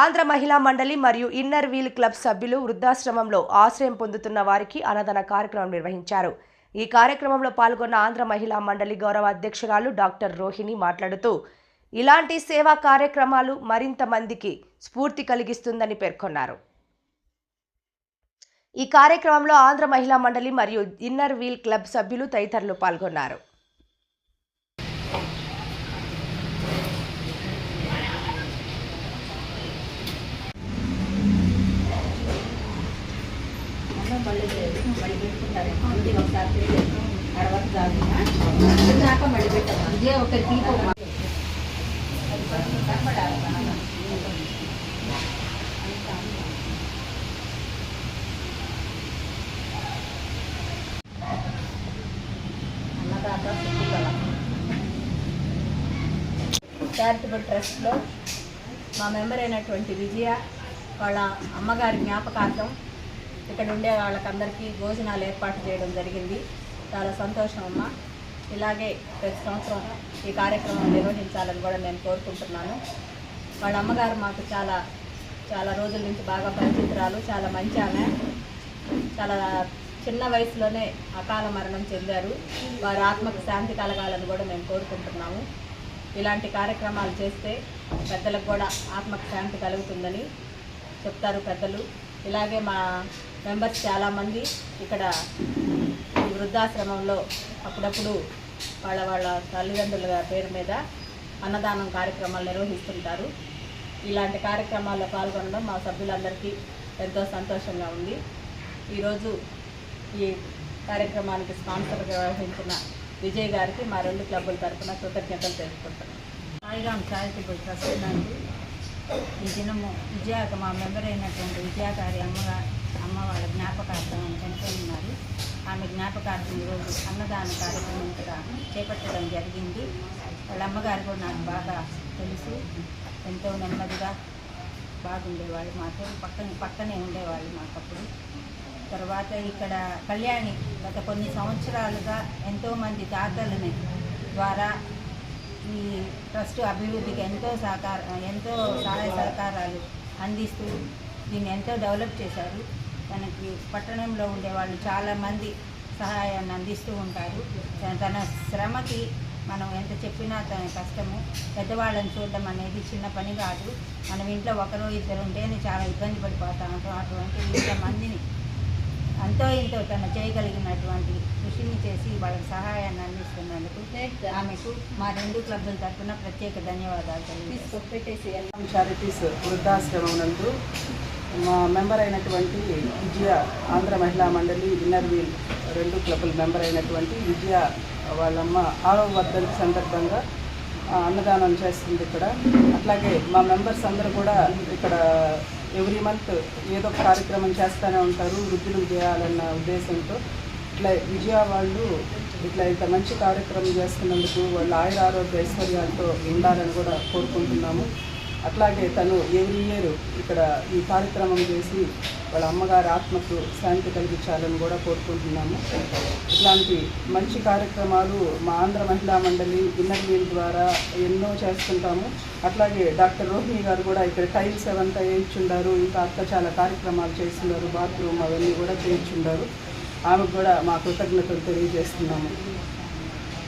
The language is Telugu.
ఆంధ్ర మహిళా మండలి మరియు ఇన్నర్ వీల్ క్లబ్ సభ్యులు వృద్ధాశ్రమంలో ఆశ్రయం పొందుతున్న వారికి అన్నదాన కార్యక్రమం నిర్వహించారు. ఈ కార్యక్రమంలో పాల్గొన్న ఆంధ్ర మహిళా మండలి గౌరవ అధ్యక్షురాలు డాక్టర్ రోహిణి మాట్లాడుతూ ఇలాంటి సేవా కార్యక్రమాలు మరింత మందికి స్ఫూర్తి కలిగిస్తుందని పేర్కొన్నారు. ఈ కార్యక్రమంలో ఆంధ్ర మహిళా మండలి మరియు ఇన్నర్ వీల్ క్లబ్ సభ్యులు తదితరులు పాల్గొన్నారు. మళ్ళీ మళ్ళీ పెట్టుకుంటారు. ఒకసారి దాకా దాకా మళ్ళీ పెట్టాము ఇదే ఒక దీపం అన్నదాత చారిటబుల్ ట్రస్ట్లో మా మెంబర్ అయినటువంటి విజయ వాళ్ళ అమ్మగారి జ్ఞాపకార్థం ఇక్కడ ఉండే వాళ్ళకందరికీ భోజనాలు ఏర్పాటు చేయడం జరిగింది. చాలా సంతోషం అమ్మ. ఇలాగే ప్రతి సంవత్సరం ఈ కార్యక్రమం నిర్వహించాలని కూడా నేను కోరుకుంటున్నాను. వాళ్ళ అమ్మగారు మాకు చాలా చాలా రోజుల నుంచి బాగా పరిచితురాలు చాలా మంచి ఆమె. చాలా చిన్న వయసులోనే అకాల మరణం చెందారు. వారి ఆత్మకు శాంతి కలగాలని కూడా మేము కోరుకుంటున్నాము. ఇలాంటి కార్యక్రమాలు చేస్తే పెద్దలకు కూడా ఆత్మకు శాంతి కలుగుతుందని చెప్తారు పెద్దలు. ఇలాగే మా మెంబర్స్ చాలామంది ఇక్కడ ఈ వృద్ధాశ్రమంలో అప్పుడప్పుడు వాళ్ళ వాళ్ళ తల్లిదండ్రుల పేరు మీద అన్నదానం కార్యక్రమాలు నిర్వహిస్తుంటారు. ఇలాంటి కార్యక్రమాల్లో పాల్గొనడం మా సభ్యులందరికీ ఎంతో సంతోషంగా ఉంది. ఈరోజు ఈ కార్యక్రమానికి స్పాన్సర్గా వ్యవహరించిన విజయ్ గారికి మా రెండు క్లబ్బుల తరఫున కృతజ్ఞతలు తెలుపుకుంటున్నాను సాయిరామ్ చారిటబుల్ ట్రస్ట్ నందు ఈ దినము విజయాక మా మెంబర్ అయినటువంటి విజయ గారి అమ్మగా అమ్మ వాళ్ళ జ్ఞాపకార్థం చనిపోయి ఉన్నారు. ఆమె జ్ఞాపకార్థం ఈరోజు అన్నదాన కార్యక్రమం కూడా చేపట్టడం జరిగింది. వాళ్ళ అమ్మగారు కూడా నాకు బాగా తెలుసు. ఎంతో నెమ్మదిగా బాగుండేవాళ్ళు మాతో పక్కన పక్కనే ఉండేవాళ్ళు మాకప్పుడు తర్వాత ఇక్కడ కళ్యాణి గత కొన్ని సంవత్సరాలుగా ఎంతోమంది దాతలని ద్వారా ఈ ట్రస్ట్ అభివృద్ధికి ఎంతో సహకార ఎంతో సహాయ సహకారాలు అందిస్తూ దీన్ని ఎంతో డెవలప్ చేశారు. తనకి పట్టణంలో ఉండే వాళ్ళు చాలామంది సహాయాన్ని అందిస్తూ ఉంటారు. తన- శ్రమకి మనం ఎంత చెప్పినా తన కష్టము. పెద్దవాళ్ళని చూడడం అనేది చిన్న పని కాదు. మనం ఇంట్లో ఒకరో ఇద్దరు ఉంటేనే చాలా ఇబ్బంది పడిపోతాం. అటువంటి ఇంతమందిని అంతో ఇంతో తను చేయగలిగినటువంటి కృషిని చేసి వాళ్ళకి సహాయాన్ని అందిస్తున్నందుకు ఆమెకు మా రెండు క్లబ్ల తరఫున ప్రత్యేక ధన్యవాదాలు తెలియజేస్తాను. చారిటీస్ వృద్ధాశ్రమం నందు మెంబర్ అయినటువంటి విజయ ఆంధ్ర మహిళా మండలి ఇన్నర్ వీల్ రెండు క్లబ్ల మెంబర్ అయినటువంటి విజయ వాళ్ళమ్మ ఆరవ వర్ధంతి సందర్భంగా అన్నదానం చేస్తుంది ఇక్కడ. అట్లాగే మా మెంబర్స్ అందరూ కూడా ఇక్కడ ఎవ్రీ మంత్ ఏదో ఒక కార్యక్రమం చేస్తూనే ఉంటారు వృద్ధులు చేయాలన్న ఉద్దేశంతో. ఇట్లా విజయ వాళ్ళు ఇట్లా ఇంత మంచి కార్యక్రమం చేస్తున్నందుకు వాళ్ళు ఆయుర ఆరోగ్య ఐశ్వర్యాలతో ఉండాలని కూడా కోరుకుంటున్నాము. అట్లాగే తను ఎవ్రీ ఇయర్ ఇక్కడ ఈ కార్యక్రమం చేసి వాళ్ళ అమ్మగారి ఆత్మకు శాంతి కలిగించాలని కూడా కోరుకుంటున్నాము. ఇట్లాంటి మంచి కార్యక్రమాలు మా ఆంధ్ర మహిళా మండలి ఇన్నర్ వీల్ ద్వారా ఎన్నో చేస్తుంటాము. అట్లాగే డాక్టర్ రోహిణి గారు కూడా ఇక్కడ టైల్స్ అవంతా వేయించుండారు. ఇంకా అక్క చాలా కార్యక్రమాలు చేస్తున్నారు. బాత్రూమ్ అవన్నీ కూడా చేయించుండారు. ఆమెకు కూడా మా కృతజ్ఞతలు తెలియజేస్తున్నాము.